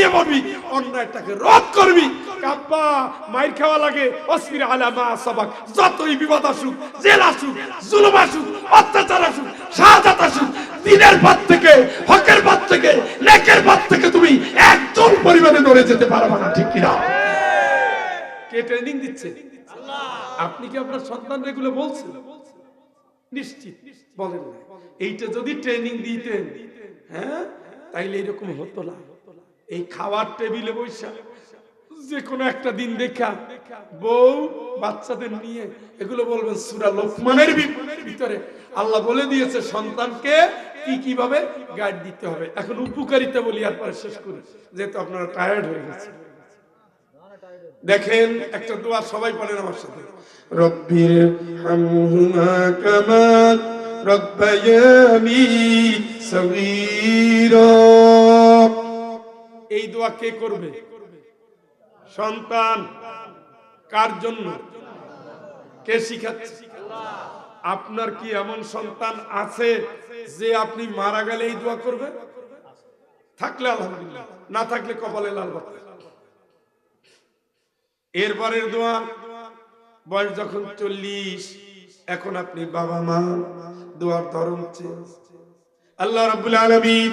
ঝাঁপিয়ে পড়বি, অন্যায়টাকে রদ করবি। কাব্বা, মাইর খাওয়া লাগে অসফির আলা মা সবাক যতই বিপদ আসুক, জেল আসুক, জুলুম আসুক, অত্যাচার আসুক, শাহাদাত আসুক, দিনের পথ থেকে, হকের পথ থেকে, নেকের পথ থেকে তুমি একজন পরিমাণে নড়ে যেতে পারবে না, ঠিক কিনা? কে ট্রেনিং দিচ্ছে? আপনি কি আপনার সন্তান এগুলো বলছেন? নিশ্চিত, বলেন এইটা যদি ট্রেনিং দিতেন হ্যাঁ তাইলে এরকম হতো না। এই খাওয়ার টেবিলে বৈশা যে কোনো একটা দিন দেখা বউ বাচ্চাদের নিয়ে এগুলো বলবেন সুরা লোকমানের ভিতরে। আল্লাহ বলে দিয়েছে সন্তানকে কি কীভাবে গাইড দিতে হবে। এখন উপকারিতা বলি আর পরে শেষ করি, যেহেতু আপনারা টায়ার্ড হয়ে গেছে দেখেন, একটা দোয়া সবাই পড়েন আমার সাথে। রব্বির হামহুমা কামা রব্বায়ানি সগীরা। এই দোয়া কে করবে? সন্তান, কার জন্য? কে শিখাচ্ছে? আপনার কি এমন সন্তান আছে যে আপনি মারা গেলে এই দোয়া করবে? থাকলে আলহামদুলিল্লাহ, না থাকলে কপালে লাল বাতি এরপরের দোয়া, বয়স যখন চল্লিশ, এখন আপনি বাবা মা, দোয়ার ধরন আল্লাহ রাব্বুল আলামিন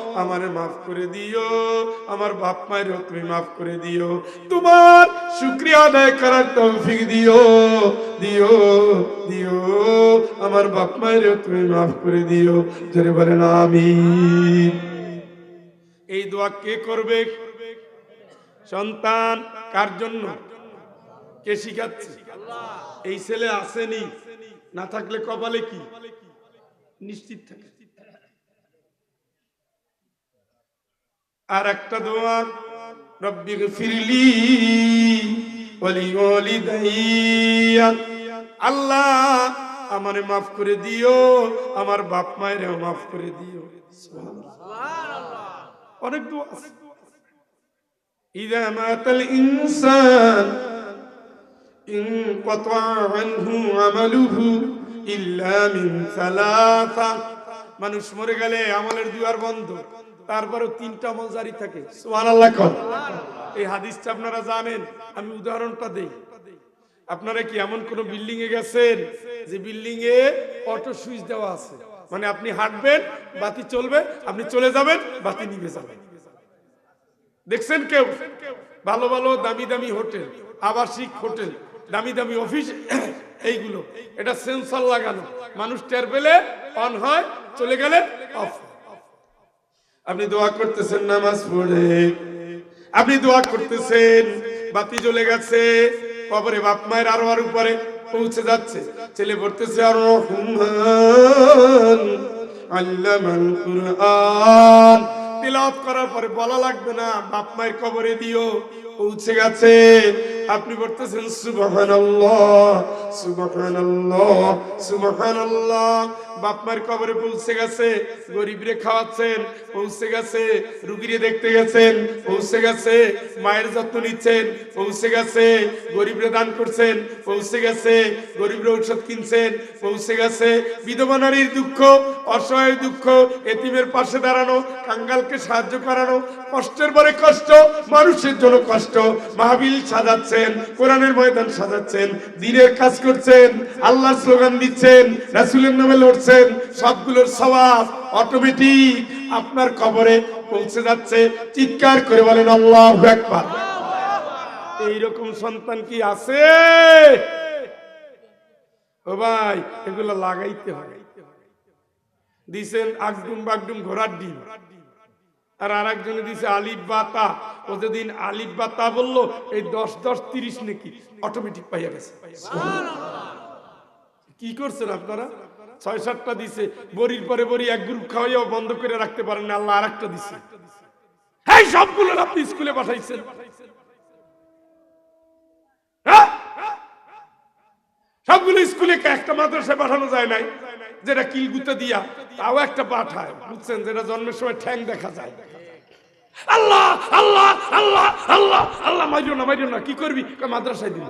আমারে মাফ করে দিও, আমার বাপ মায়েরও তুমি মাফ করে দিও। তোমার শুক্রিয়া আদায় করার তৌফিক দিও দিও দিও। আমার বাপ মায়েরও তুমি মাফ করে দিও। জোরে বলেন আমি এই দোয়া কে করবে? সন্তান কার জন্য? কে শিখাচ্ছে? এই ছেলে আসেনি, না থাকলে কপালে কি? নিশ্চিত থাকে। আর একটা দোয়া রব্বি ফিরলি ওয়ালি ওয়ালিদাইয়া আল্লাহ আমারে মাফ করে দিও আমার বাপ মায়েরও মাফ করে দিও অনেক দোয়া আছে إذا مات الإنسان انقطع عنه عمله إلا من ثلاثة মানুষ মরে গেলে আমলের দুয়ার বন্ধ তারপরে তিনটা আমল জারি থাকে এই হাদিসটা আপনারা জানেন আমি উদাহরণটা দেই। আপনারা কি এমন কোন বিল্ডিং এ গেছেন যে বিল্ডিং এ অটো সুইচ দেওয়া আছে? মানে আপনি হাঁটবেন বাতি চলবে আপনি চলে যাবেন বাতি নিভে যাবে। দেখছেন কেউ? ভালো ভালো দামি দামি হোটেল আবাসিক হোটেল দামি দামি অফিস এইগুলো। এটা সেন্সর লাগানো। মানুষ টের পেলে অন হয় চলে গেলে অফ আপনি দোয়া করতেছেন, নামাজ পড়ে। আপনি দোয়া করতেছেন, বাতি জ্বলে গেছে, কবরে বাপ মায়ের আরও আর উপরে পৌঁছে যাচ্ছে। ছেলে পড়তেছে আর রহমান তিলাওয়াত করার পরে বলা লাগবে না, বাপ মায়ের কবরে দিও, পৌঁছে গেছে। আপনি বলতেছেন সুবহানাল্লাহ সুবহানাল্লাহ সুবহানাল্লাহ। বাপ মায়ের কবরে পৌঁছে গেছে খাওয়াচ্ছেন, পৌঁছে গেছে দেখতে গেছেন, পৌঁছে গেছে, মায়ের যত্ন নিচ্ছেন, পৌঁছে গেছে দান করছেন, পৌঁছে গেছে ঔষধ কিনছেন, পৌঁছে গেছে। বিধবা নারীর দুঃখ, অসহায় দুঃখ, এতিমের পাশে দাঁড়ানো, কাঙ্গালকে সাহায্য করানো, কষ্টের পরে কষ্ট, মানুষের জন্য কষ্ট। মাহবিল সাজাচ্ছেন, কোরআনের ময়দান সাজাচ্ছেন, দিনের কাজ করছেন আল্লাহ স্লোগান দিচ্ছেন, রাসুলের নামে লড়ছেন। সবগুলোর স্বভাব অটোমেটিক আপনার কবরে পৌঁছে যাচ্ছে। চিৎকার করে বলেন, আল্লাহ একবার এইরকম সন্তান কি আছে? ও ভাই, এগুলো লাগাইতে হয় দিছেন আগডুম বাগডুম ঘোড়ার ডিম। আর আর একজনে দিছে আলিফ বাতা ও যেদিন আলিফ বাতা বলল, এই দশ দশ, তিরিশ নাকি অটোমেটিক পাইয়া গেছে। কি করছেন আপনারা? ছয় সাতটা দিছে, বড়ির পরে বড়ি এক গ্রুপ খাওয়াইয়াও বন্ধ করে রাখতে পারেন না, আল্লাহ আর একটা দিছে। এই সবগুলো আপনি স্কুলে পাঠাইছেন। হ্যাঁ? সবগুলো স্কুলে একটা মাদ্রাসায় পাঠানো যায় নাই, যেটা কিলগুতে দিয়া, তাও একটা পাঠায়। বুঝছেন? যেটা জন্মের সময় ঠ্যাং দেখা যায়। আল্লাহ আল্লাহ আল্লাহ আল্লাহ আল্লাহ মারিও না মারিও না, কি করবি? মাদ্রাসায় দিবি।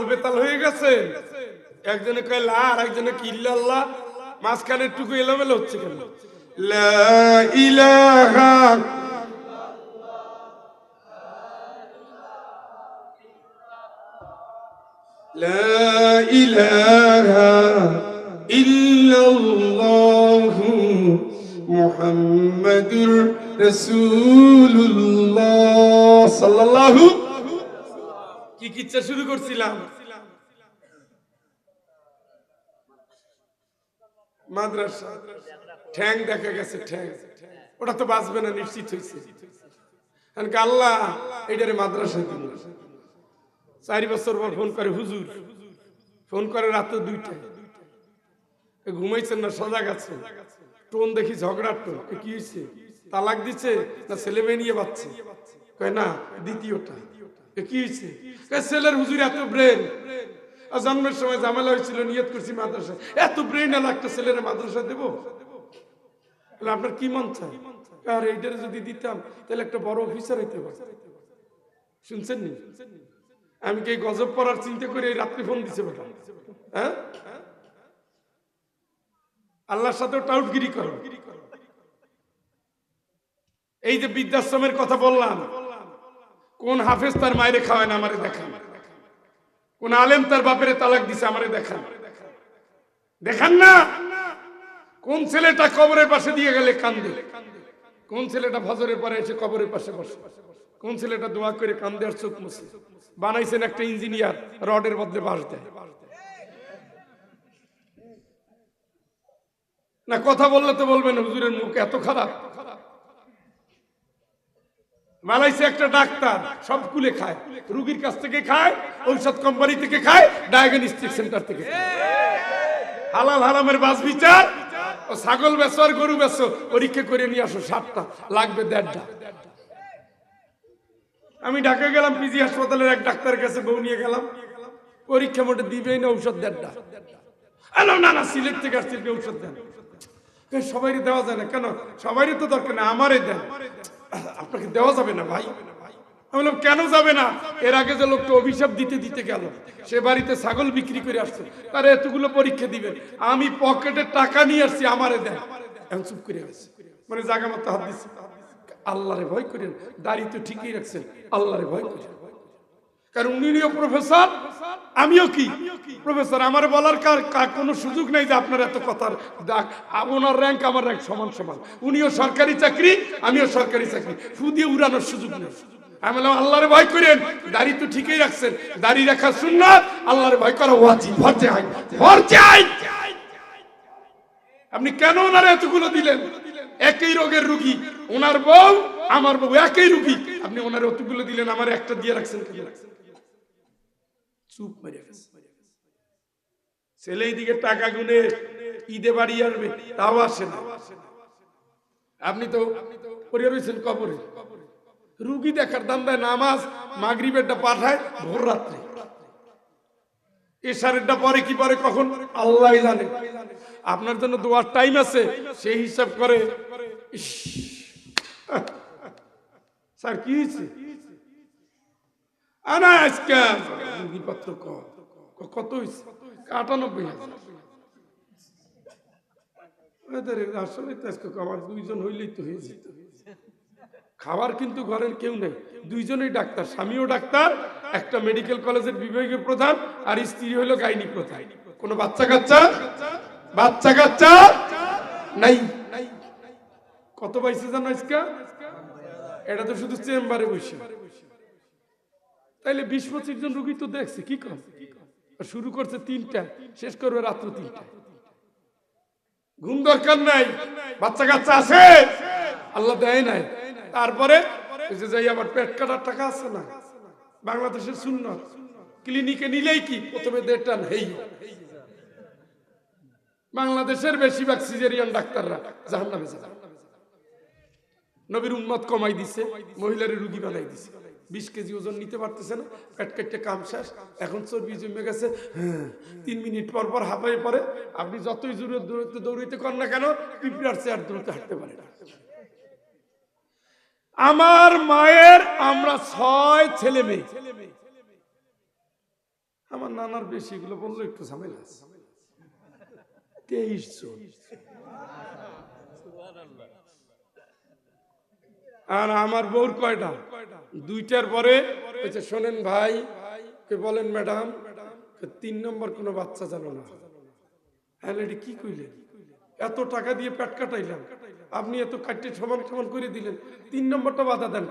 তাল বেতাল হয়ে গেছে। একজনে কয়, লা আর একজনে কি ইল্লাল্লাহ মাঝখানে টুকু এলোমেলো হচ্ছে কেন? লা ইলাহা لا কি কিচ্ছা শুরু করছিলাম? মাদ্রাসা। ঠ্যাং দেখা গেছে, ঠ্যাং। ওটা তো বাঁচবে না, নিশ্চিত হয়েছে। আল্লাহ এটারে মাদ্রাসা দিল। চারি বছর পর ফোন করে, হুজুর, ফোন করে রাত দুইটায়। এ ঘুমাইছেন না, সজাগ আছে টোন দেখি ঝগড়ার টোন। কি হয়েছে তালাক দিচ্ছে না ছেলে মেয়ে নিয়ে বাচ্চে? কয়, না, দ্বিতীয়টা। ছেলের হুজুর এত ব্রেন জন্মের সময় ঝামেলা হয়েছিল, নিয়ত করছি মাদ্রাসা এত ব্রেন একটা ছেলের মাদ্রাসা দেবো? আপনার কি মন আর এইটারে যদি দিতাম, তাহলে একটা বড় অফিসার হইতে শুনছেন নি? আমি কি গজব পড়ার চিন্তা করে রাত্রি ফোন দিছে বেটা হ্যাঁ? আল্লাহর সাথে টাউটগিরি করো। এই যে বৃদ্ধাশ্রমের কথা বললাম কোন হাফেজ তার মায়েরে খাওয়ায় না আমারে দেখান। কোন আলেম তার বাপেরে তালাক দিছে আমারে দেখান। দেখান না। কোন ছেলেটা কবরের পাশে দিয়ে গেলে কান্দে। কোন ছেলেটা ফজরের পরে এসে কবরের পাশে বসে। কোন ছেলেটা দোয়া করে কান্দে আর চোখ মুছে। বানাইছেন একটা ইঞ্জিনিয়ার, রডের বদলে বাঁশ দেয়। না, কথা বললে তো বলবেন, হুজুরের মুখ এত খারাপ। বানাইছে একটা ডাক্তার, সব কুলে খায়। রুগীর কাছ থেকে খায়, ঔষধ কোম্পানি থেকে খায় ডায়াগনস্টিক সেন্টার থেকে। হালাল হারামের বাস বিচার ও ছাগল বেচো আর গরু বেচো, পরীক্ষা করে নিয়ে আসো সাতটা, লাগবে দেড়টা। আমি ঢাকা গেলাম, পিজি হাসপাতালের এক ডাক্তারের কাছে বউ নিয়ে গেলাম। পরীক্ষা মোটে দিবেই না ঔষধ দেড়টা। না না, সিলেট থেকে আসছি ঔষধ দেন। সবাই দেওয়া যায় না। কেন? সবারই তো দরকার না আমারই দেন। আপনাকে দেওয়া যাবে না ভাই। আমি বললাম, কেন যাবে না? এর আগে যে লোকটা অভিশাপ দিতে দিতে গেল, সে বাড়িতে ছাগল বিক্রি করে আসছে, তার এতগুলো পরীক্ষা দিবে আমি পকেটে টাকা নিয়ে আসছি, আমারে দেন। চুপ করে গেছে মানে জায়গা মতো হাত দিচ্ছে আল্লাহরে ভয় করেন, দাড়ি তো ঠিকই রাখছেন, আল্লাহরে ভয় করেন। কারণ উনিও প্রফেসর, আমিও কি? প্রফেসর, আমার বলার কার কোনো সুযোগ নেই যে আপনার এত কথার ওনার র্যাঙ্ক আমার র্যাঙ্ক সমান সমান। উনিও সরকারি চাকরি, আমিও সরকারি চাকরি। ফু দিয়ে উড়ানোর সুযোগ নেই। আমি বললাম, আল্লাহরে ভয় করেন, দাড়ি তো ঠিকই রাখছেন, দাড়ি রাখা সুন্নাত, আল্লাহরে ভয় করা ওয়াজিব। ভরতে হয় ভরতে হয় আপনি কেন ওনার এতগুলো দিলেন? একই রোগের রুগী। ওনার বউ, আমার বউ একই রুগী। আপনি ওনার অতগুলো দিলেন, আমার একটা দিয়ে রাখছেন কেন? চুপ মেরে গেছে ছেলে এইদিকে টাকা গুনে ঈদে বাড়ি আসবে, তাও আসে না। আপনি তো পড়ে রয়েছেন কবরে। রুগী দেখার দান্দায় নামাজ মাগরিবেরটা পাঠায় ভোর রাত্রে। এশারেরটা পরে কি পরে কখন? আল্লাহ জানে। আপনার জন্য দোয়ার টাইম আছে, সেই হিসাব করে। স্যার, কি হয়েছে? ক- কত হাজার। দুইজন হইলেই তো খাবার কিন্তু ঘরের কেউ নেই। দুইজনেই ডাক্তার, স্বামীও ডাক্তার, একটা মেডিকেল কলেজের বিভাগীয় প্রধান, আর স্ত্রী হলো গাইনি প্রধান। কোনো বাচ্চা কাচ্চা? বাচ্চা কাচ্চা? নাই। কত পাইছে জানো আজকে? এটা তো শুধু চেম্বারে বসে। তাইলে বিশ পঁচিশ জন রুগী তো দেখছে, কি আর শুরু করছে তিনটা, শেষ করবে রাত্র তিনটা। ঘুম দরকার নাই, বাচ্চা কাচ্চা আছে? আল্লাহ দেয় নাই। তারপরে যাই পেট কাটার টাকা আছে না? বাংলাদেশের শূন্য ক্লিনিকে নিলেই কি? প্রথমে দেড়টা নেই। বাংলাদেশের বেশিরভাগ সিজেরিয়ান ডাক্তাররা জাহান নামে নবীর উন্মত কমাই দিছে, মহিলার রুগী বানাই দিছে। বিশ কেজি ওজন নিতে পারতেছে না পেট কেটে কাম শেষ এখন চর্বি জমে গেছে হ্যাঁ, তিন মিনিট পর পর হাঁপাই পরে আপনি যতই জোরে দৌড়তে দৌড়িতে কর না কেন পিঁপড়ার চেয়ার দৌড়তে হাঁটতে পারে না। আমার মায়ের আমরা ছয় ছেলে মেয়ে। আমার নানার বেশি এগুলো বলল একটু ঝামেলা তেইশ জন। আর আমার বউর কয়টা? দুইটার পরে শোনেন ভাই, কে বলেন ম্যাডাম তিন নম্বর কোনো বাচ্চা জানো না। হ্যাঁ কি কইলেন? এত টাকা দিয়ে পেট কাটাইলাম। আপনি এত কাটতে সমান সমান করে দিলেন। তিন নম্বরটা বাধা দেন?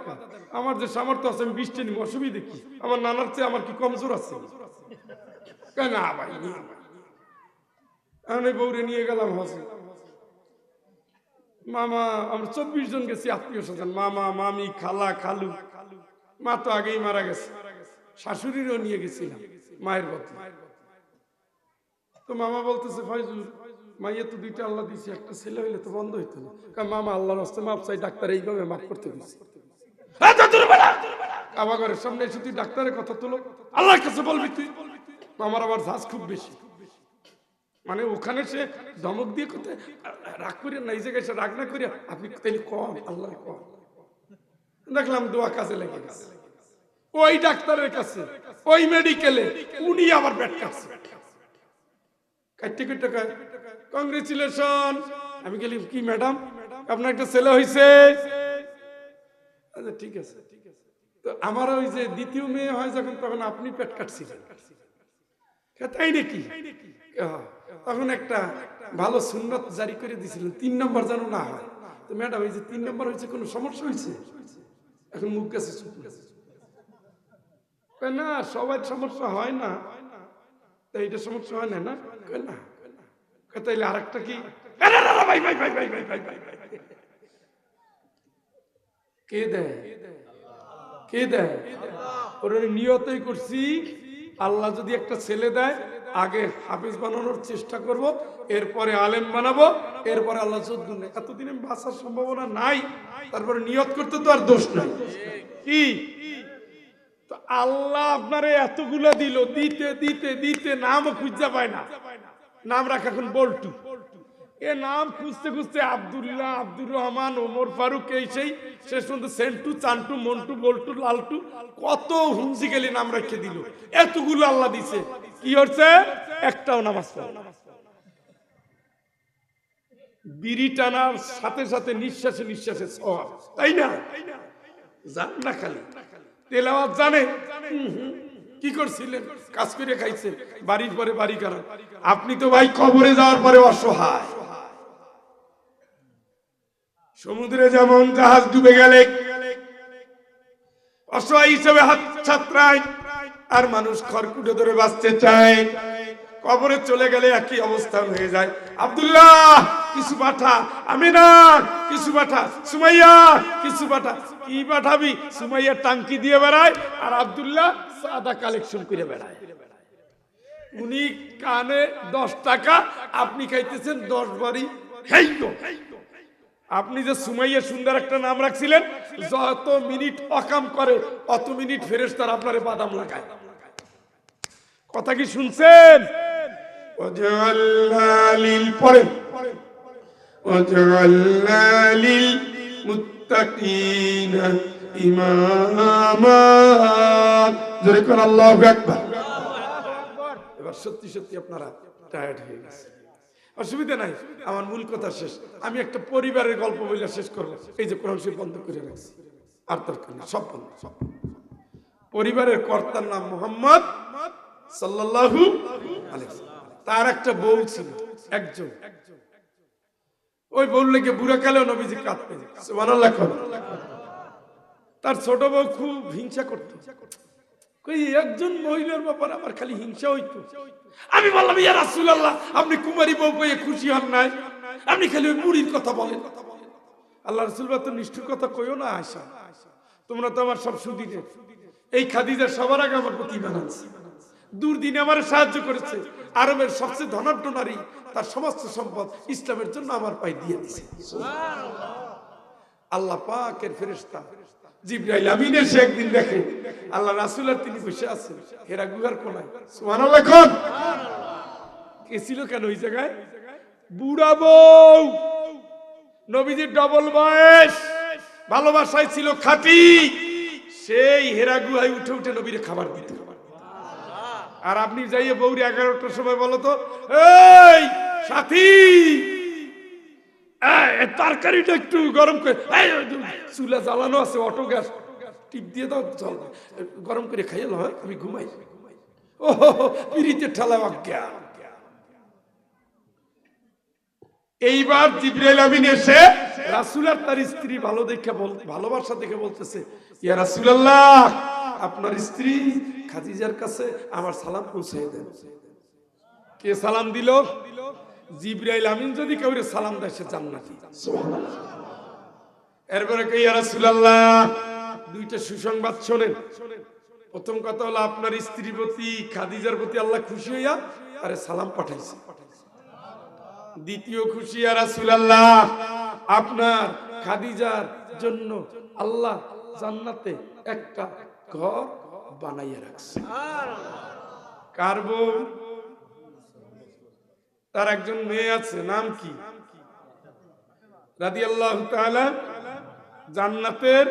আমার যে সামর্থ্য আছে, আমি বৃষ্টি নিব, অসুবিধে কি? আমার নানার চেয়ে আমার কি কমজোর আছে? না ভাই এই বউরে নিয়ে গেলাম হসে মামা, আমরা চব্বিশ জন গেছি, আত্মীয় স্বজন। মামা, মামি, খালা, খালু। মা তো আগেই মারা গেছে। শাশুড়িরও নিয়ে গেছিলাম, মায়ের বদলে। তো মামা বলতেছে, ফয়জুল, মাইয়া তো দুইটা আল্লাহ দিয়েছে একটা ছেলে হইলে তো বন্ধ হইতো না। কারণ মামা আল্লাহর হস্তে মাপ চাই ডাক্তার এইভাবে মাফ করতে দিচ্ছে ঘরের সামনে এসে তুই ডাক্তারের কথা তুলো। আল্লাহর কাছে বলবি তুই। আমার আবার ঝাঁজ খুব বেশি। মানে ওখানে সে ধমক দিয়ে কোথায়, রাগ করিয়া না, এই জায়গায় সে রাগ না করিয়া আপনি তাইলে কম আল্লাহ কম দেখলাম দোয়া কাজে লেগে গেছে। ওই ডাক্তারের কাছে, ওই মেডিকেলে উনি আবার ব্যাট কাটছে কাটতে কাটতে কংগ্রেচুলেশন আমি গেলি কি ম্যাডাম আপনার একটা ছেলে হয়েছে আচ্ছা ঠিক আছে। ঠিক আছে তো আমার ওই যে দ্বিতীয় মেয়ে হয় যখন, তখন আপনি পেট কাটছিলেন তাই নাকি? তখন একটা ভালো সুন্নত জারি করে দিয়েছিলেন তিন নম্বর যেন না হয়। তো ম্যাডাম এই যে তিন নম্বর হয়েছে কোনো সমস্যা হয়েছে এখন মুখ গেছে না, সবার সমস্যা হয় না। তা এইটা সমস্যা হয় না না? না। তাইলে আরেকটা কি। কে দেয়? কে ওর নিয়তই করছি, আল্লাহ যদি একটা ছেলে দেয় আগে হাফিজ বানানোর চেষ্টা করব, এরপরে আলেম বানাবো, এরপরে আল্লাহ চোদ্দ এতদিনে বাঁচার সম্ভাবনা নাই, তারপরে নিয়ত করতে তো আর দোষ নাই। কি? আল্লাহ আপনারে এতগুলো দিল, দিতে দিতে দিতে নামও খুঁজতে পায় না। নাম রাখ এখন বল্টু। এ নাম খুঁজতে খুঁজতে আব্দুল্লাহ, আব্দুর রহমান, ওমর ফারুক, এই সেই, শেষ পর্যন্ত সেন্টু, চান্টু, মন্টু, বল্টু, লালটু, কত হুমসি নাম রেখে দিল। এতগুলো আল্লাহ দিছে। কি হচ্ছে? একটাও নামাজ বিড়ি টানার সাথে সাথে নিঃশ্বাসে নিঃশ্বাসে তাই না? জান না খালি। তেলাওয়াত জানে। কি করছিলেন? কাজ করে খাইছেন, বাড়ির পরে বাড়ি কারণ আপনি তো ভাই কবরে যাওয়ার পরে অসহায়। সমুদ্রে যেমন জাহাজ ডুবে গেলে, অসহায় হিসেবে হাত ছাত্রায় আর মানুষ খড়কুটে ধরে বাঁচতে চায়। কবরে চলে গেলে একই অবস্থান হয়ে যায়। আব্দুল্লাহ, কিছু পাঠা। আমিনা, কিছু পাঠা। সুমাইয়া, কিছু পাঠা। কি পাঠাবি? সুমাইয়া টাঙ্কি দিয়ে বেড়ায় আর আব্দুল্লাহ সাদা কালেকশন করে বেড়ায়। উনি কানে দশ টাকা, আপনি খাইতেছেন দশ বাড়ি হেইগো। আপনি যে সুমাইয়া সুন্দর একটা নাম রাখছিলেন যত মিনিট অকাম করে অত মিনিট ফেরেস তার আপনারে বাদাম লাগায়। কথা কি শুনছেন? পরে এবার সত্যি সত্যি আপনারা টায়ার্ড হয়ে গেছে অসুবিধা নাই, আমার মূল কথা শেষ। আমি একটা পরিবারের গল্প বলে শেষ করব। এই যে কোরআন শরীফ বন্ধ করে রাখছি। আর দরকার নেই, সব বন্ধ, সব পরিবারের কর্তার নাম মোহাম্মদ সাল্লাল্লাহু তার একটা বউ ছিল, একজন। ওই বউ লেগে বুড়া কালেও নবীজি কাঁদতেন। তার ছোট বউ খুব হিংসা করত। একজন মহিলার ব্যাপারে আমার খালি হিংসা হইতো। আমি বললাম, ইয়া রাসূলুল্লাহ, আপনি কুমারী বউ পেয়ে খুশি হন নাই? আপনি খালি ওই মুড়ির কথা বলেন। আল্লাহ রাসূল তো নিষ্ঠুর কথা কইও না আয়সা তোমরা তো আমার সব সুদিনে এই খাদিজা সবার আগে আমার প্রতি বানাচ্ছে দুর্দিনে আমার সাহায্য করেছে। আরবের সবচেয়ে ধনাঢ্য নারী, তার সমস্ত সম্পদ ইসলামের জন্য আমার পায়ে দিয়ে দিছে আল্লাহ পাকের ফেরেশতা সে একদিন আল্লাহ তিনি ওই জায়গায়? বুড়া নবীজির ডবল বয়স। ভালোবাসায় ছিল খাঁটি। সেই হেরা গুহায় উঠে উঠে নবীরে খাবার দিতে। আর আপনি যাইয়ে বৌরি এগারোটার সময় বলো তো, এই, সাথী তরকারিটা একটু গরম করে চুলা জ্বালানো আছে অটো গ্যাস টিপ দিয়ে দাও জল গরম করে খাইয়ে হয়, আমি ঘুমাই। ঠেলা অজ্ঞান। এইবার জিব্রাইল আমিন এসে রাসূল আর তার স্ত্রী ভালো দেখে ভালোবাসা দেখে বলতেছে, ইয়া রাসূলুল্লাহ, আপনার স্ত্রী খাদিজার কাছে আমার সালাম পৌঁছে দেন। কে সালাম দিল? জিব্রাইল আমিন যদি কাউরে সালাম দেয় সে জান্নাতি। সুবহানাল্লাহ। এরপরে কে ইয়া রাসূলুল্লাহ দুইটা সুসংবাদ শোনেন। প্রথম কথা হলো আপনার স্ত্রীর প্রতি খাদিজার প্রতি আল্লাহ খুশি হইয়া আরে সালাম পাঠাইছে। দ্বিতীয় খুশি আর রাসূলুল্লাহ আপনার খাদিজার জন্য আল্লাহ জান্নাতে একটা ঘর বানাইয়া রাখছে। কার বউ? তার একজন মেয়ে আছে, নাম কি? তাআলা, জান্নাতের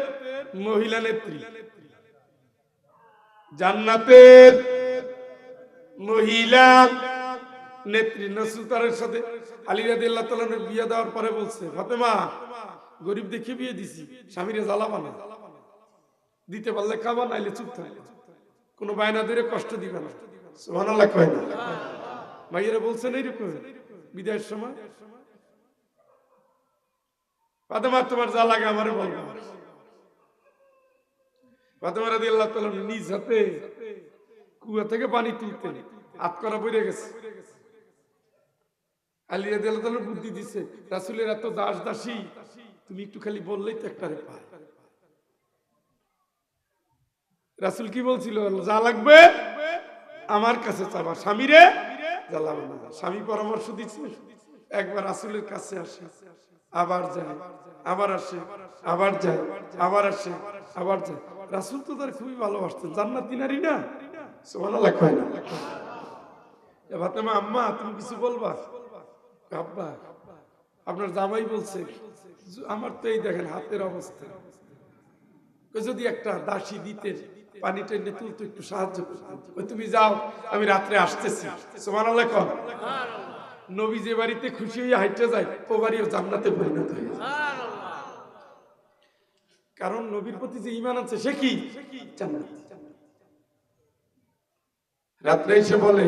মহিলা নেত্রী। জান্নাতের মহিলা নেত্রী সাথে আলী রাদি আল্লাহ বিয়ে দেওয়ার পরে বলছে, ফাতেমা, গরিব দেখে বিয়ে দিছি, স্বামীরে জ্বালাবা না দিতে পারলে খাবা, নাইলে চুপ থাকবে। কোনো বায়না ধরে কষ্ট দিবে না। কয় না। ভাইয়েরা বলছেন এইরকম, বিদায়ের সময়। ফাতেমা, তোমার যা লাগে আমারে বলব আল্লাহ নিজ হাতে কুয়া থেকে পানি তুলতেন হাত করা গেছে। আলী আল্লাহ বুদ্ধি এত দাস দাসী, তুমি একটু খালি বললেই তো একটা কি বলছিল, যা লাগবে আমার কাছে চাবা। স্বামীরে না। স্বামী পরামর্শ দিচ্ছে, একবার রাসুলের কাছে আসে, আবার যায়, আবার আসে, আবার যায়, আবার আসে, আবার যায়। রাসুল তো তার খুবই ভালোবাসতেন। জান্নাতি নারী না? আম্মা, তুমি কিছু বলবা? আব্বা, আপনার জামাই বলছে, আমার তো এই দেখেন হাতের অবস্থা। যদি একটা দাসী দিতে পানি টেনে তুলতে একটু সাহায্য করতেন তুমি যাও, আমি রাত্রে আসতেছি। সুবহানাল্লাহ কর নবী যে বাড়িতে খুশি হয়ে হাইটে যায়, ও বাড়িও জান্নাতে পরিণত হয়ে কারণ নবীর প্রতি যে ইমান আছে, সে কি? রাত্রে এসে বলে,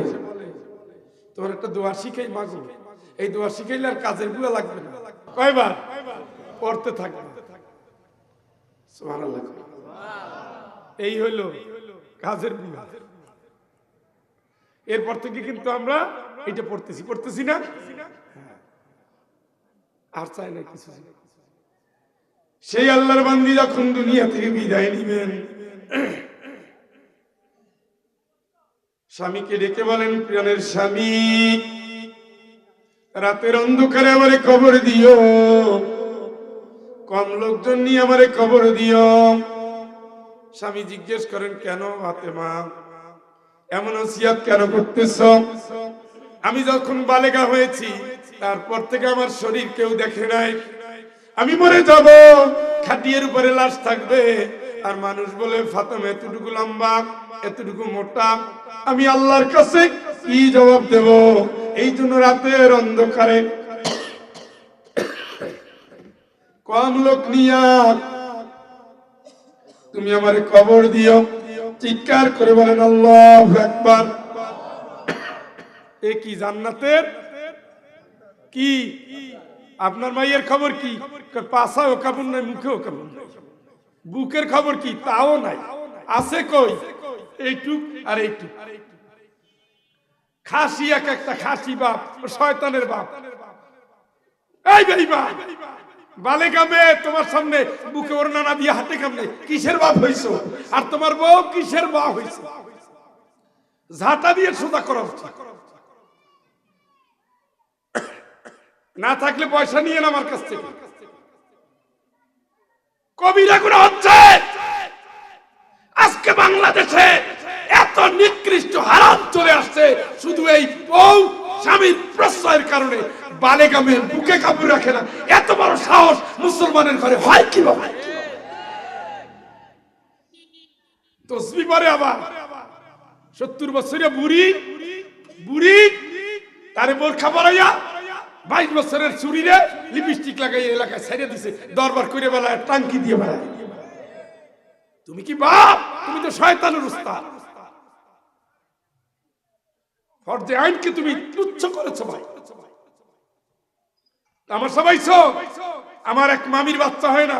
তোমার একটা দোয়া শিখাই মাগো। এই দোয়া শিখাইলে আর কাজেরগুলা লাগবে না। কয়বার? পড়তে থাকবে। সুবহানাল্লাহ এই হইল কাজেরগুলা এরপর থেকে কিন্তু আমরা এটা পড়তেছি। পড়তেছি না? হ্যাঁ। আর চাই না কিছু। সেই আল্লাহর বান্দি যখন দুনিয়া থেকে বিদায় নিবেন, স্বামীকে ডেকে বলেন প্রিয়নের স্বামী, রাতের অন্ধকারে আমারে খবর দিও। কম লোকজন নিয়ে আমারে খবর দিও। স্বামী জিজ্ঞেস করেন, কেন ফাতেমা? এমন ওসিয়াত কেন করতেছ? আমি যখন বালেগা হয়েছি, তারপর থেকে আমার শরীর কেউ দেখে নাই। আমি মরে যাব, খাটিয়ের উপরে লাশ থাকবে। আর মানুষ বলে, ফাতেমা, এতটুকু লম্বা, এতটুকু মোটা, আমি আল্লাহর কাছে কি জবাব দেব? এই জন্য রাতের অন্ধকারে কম লোক নিয়া তুমি আমার কবর দিও। চিৎকার করে বলেন, আল্লাহ একবার এ কি জান্নাতের? কি? আপনার মাইয়ের খবর কি? পাশাও কাপড় নাই, মুখেও নাই। বুকের খবর কি? তাও নাই। আছে কই? এইটুক আর এইটুক। খাসি এক একটা খাসি বাপ, শয়তানের বাপ। এই বেইবা বালে কামে তোমার সামনে বুকে ওর নানা দিয়ে হাতে কিসের বাপ আর তোমার বউ কিসের ঝাঁটা দিয়ে সোজা করা উচিত। না থাকলে পয়সা নিয়ে আমার কাছ থেকে। কবিরা গুলো হচ্ছে! আজকে বাংলাদেশে এত নিকৃষ্ট হারাম চলে আসছে। শুধু এই বউ স্বামীর প্রশ্রয়ের কারণে বালেগামে বুকে কাপড় রাখে না। এত বড় সাহস মুসলমানের ঘরে হয় কি তসবি পরে আবার। সত্তর বছরের বুড়ি বুড়ি, তারে বোরখা পরাইয়া বাইশ বছরের চুরিরে এলাকায় দিছে। দরবার বেলায় দিয়ে তুমি কি বাপ? তুমি তো শয়তানের উস্তাদ। ফরজে আইনকে তুমি তুচ্ছ করেছ ভাই। আমার সবাই আমার এক মামির বাচ্চা হয় না।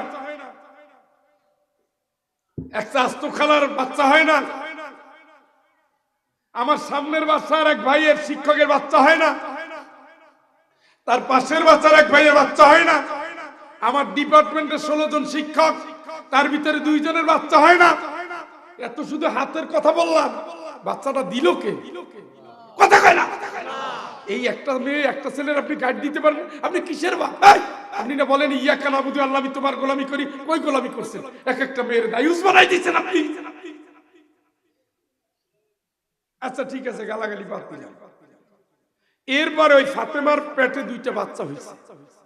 একটা আস্ত খালার বাচ্চা হয় না। আমার সামনের বাচ্চার এক ভাইয়ের শিক্ষকের বাচ্চা হয় না। তার পাশের বাচ্চার এক ভাইয়ের বাচ্চা হয় না। আমার ডিপার্টমেন্টের ষোলো জন শিক্ষক, তার ভিতরে দুইজনের বাচ্চা হয় না। এত শুধু হাতের কথা বললাম। বাচ্চাটা দিল কে? কথা কয় না। এই একটা মেয়ে, একটা ছেলের আপনি গাইড দিতে পারবেন? আপনি কিসের বা আপনি না বলেন ইয়া কেন আবুদু আল্লাহ তোমার গোলামি করি। কই গোলামি করছেন? এক একটা মেয়ের দায়ুস বানাই দিচ্ছেন আপনি। আচ্ছা ঠিক আছে, গালাগালি বাদ দিলাম। এরপরে ওই ফাতেমার পেটে দুইটা বাচ্চা হয়েছে।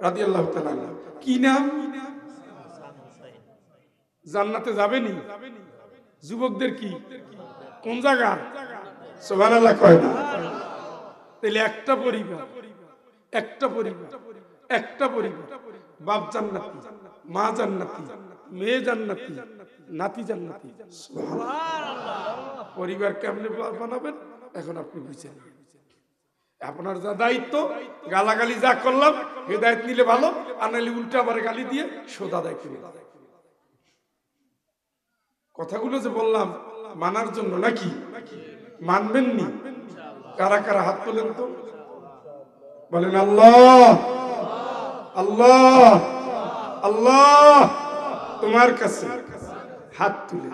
রাদি আল্লাহ কি নাম? জান্নাতে যাবেনি? যুবকদের কি? কোন জায়গা? পরিবার কেমনে বানাবেন? এখন আপনি বুঝেন আপনার যা দায়িত্ব, গালাগালি যা করলাম এ দায়িত্ব নিলে ভালো, আর নাহলে উল্টা আবার গালি দিয়ে সোদা দায় করে দেয়। কথাগুলো যে বললাম, মানার জন্য নাকি? মানবেন নি কারা কারা হাত তোলেন তো? বলেন, আল্লাহ আল্লাহ আল্লাহ, তোমার কাছে হাত তুলে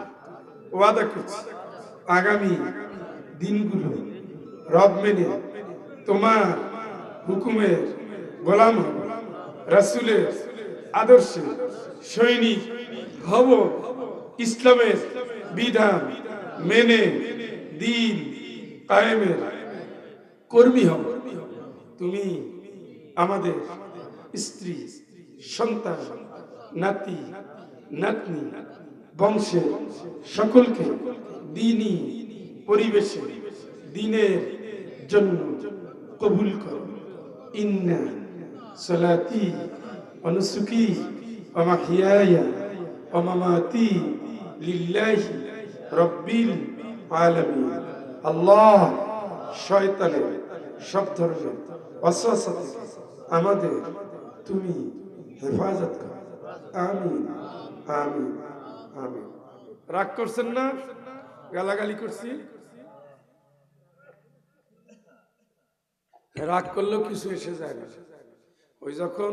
ওয়াদা করছি। আগামী দিনগুলো রব মেনে তোমার হুকুমের গোলাম, রাসুলের আদর্শে সৈনিক হব। ইসলামের বিধান মেনে দিন কর্মী হব তুমি আমাদের স্ত্রী, সন্তান, নাতি, নাতনি বংশে সকলকে দিনই, পরিবেশে, দিনের জন্য কবুল করো। ইন্না সলাতি অনুসুকি অমাহিয়ায়া অমামাতি লিল্লাহি রব্বিল আল্লাহ শয়তানের সব ধরনের আমাদের, তুমি হেফাজত রাগ করছেন না? গালাগালি করছি? রাগ করলেও কিছু এসে যায় না। ওই যখন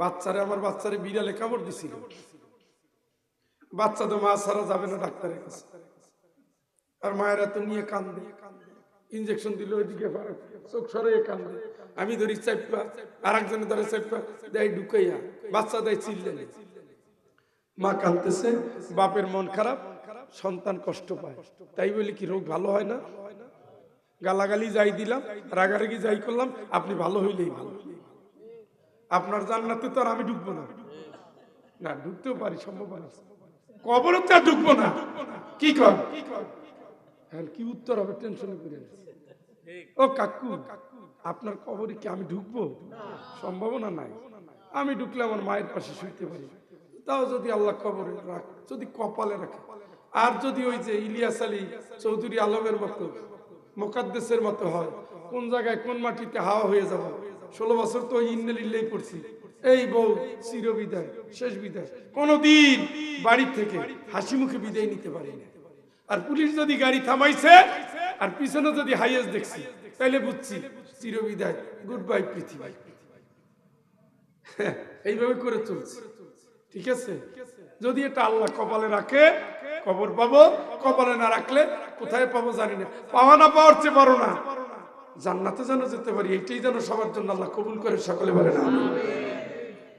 বাচ্চারে, আমার বাচ্চারে বিড়ালে কামড় দিছিল, বাচ্চা তো মা ছাড়া যাবে না ডাক্তারের কাছে। আর মায়েরা তো নিয়ে কান্দে। ইঞ্জেকশন দিল ওইদিকে চোখ সরে কান্দে। আমি ধরি চাইপা আর একজনে ধরে চাইপা দেয় ঢুকাইয়া, বাচ্চা দেয় চিল্লে মা কাঁদতেছে, বাপের মন খারাপ, সন্তান কষ্ট পায়। তাই বলি কি, রোগ ভালো হয় না? গালাগালি যাই দিলাম, রাগারাগি যাই করলাম, আপনি ভালো হইলেই ভালো। আপনার জান্নাতে তো আর আমি ঢুকবো না। না, ঢুকতেও পারি সম্ভাবনা আছে। কবরও তো ঢুকবো না। কি কর? হ্যাঁ কি উত্তর হবে? টেনশনে করে ও কাকু আপনার কবরে কি আমি ঢুকবো? সম্ভাবনা নাই। আমি ঢুকলে আমার মায়ের পাশে শুইতে পারি। তাও যদি আল্লাহ কবরে রাখ যদি কপালে রাখে। আর যদি ওই যে ইলিয়াস আলী চৌধুরী আলমের মতো মোকাদ্দেসের মতো হয় কোন জায়গায় কোন মাটিতে হাওয়া হয়ে যাব? ষোলো বছর তো ইন্নেলিল্লাই পড়ছি। এই বউ চির বিদায় শেষ বিদায় কোনদিন বাড়ির থেকে হাসি মুখে বিদায় নিতে পারি না। আর পুলিশ যদি গাড়ি থামাইছে, আর পিছনে যদি হাইয়েস্ট দেখছি তাহলে বুঝছি চির বিদায় গুড বাই পৃথিবী এইভাবে করে চলছে। ঠিক আছে? যদি এটা আল্লাহ কপালে রাখে, কবর পাবো, কপালে না রাখলে কোথায় পাবো জানি না। পাওয়া না পাওয়ার চেয়ে পারো না। জান্নাতে যেন যেতে পারি, এইটাই যেন সবার জন্য আল্লাহ কবুল করে, সকলে বলে না।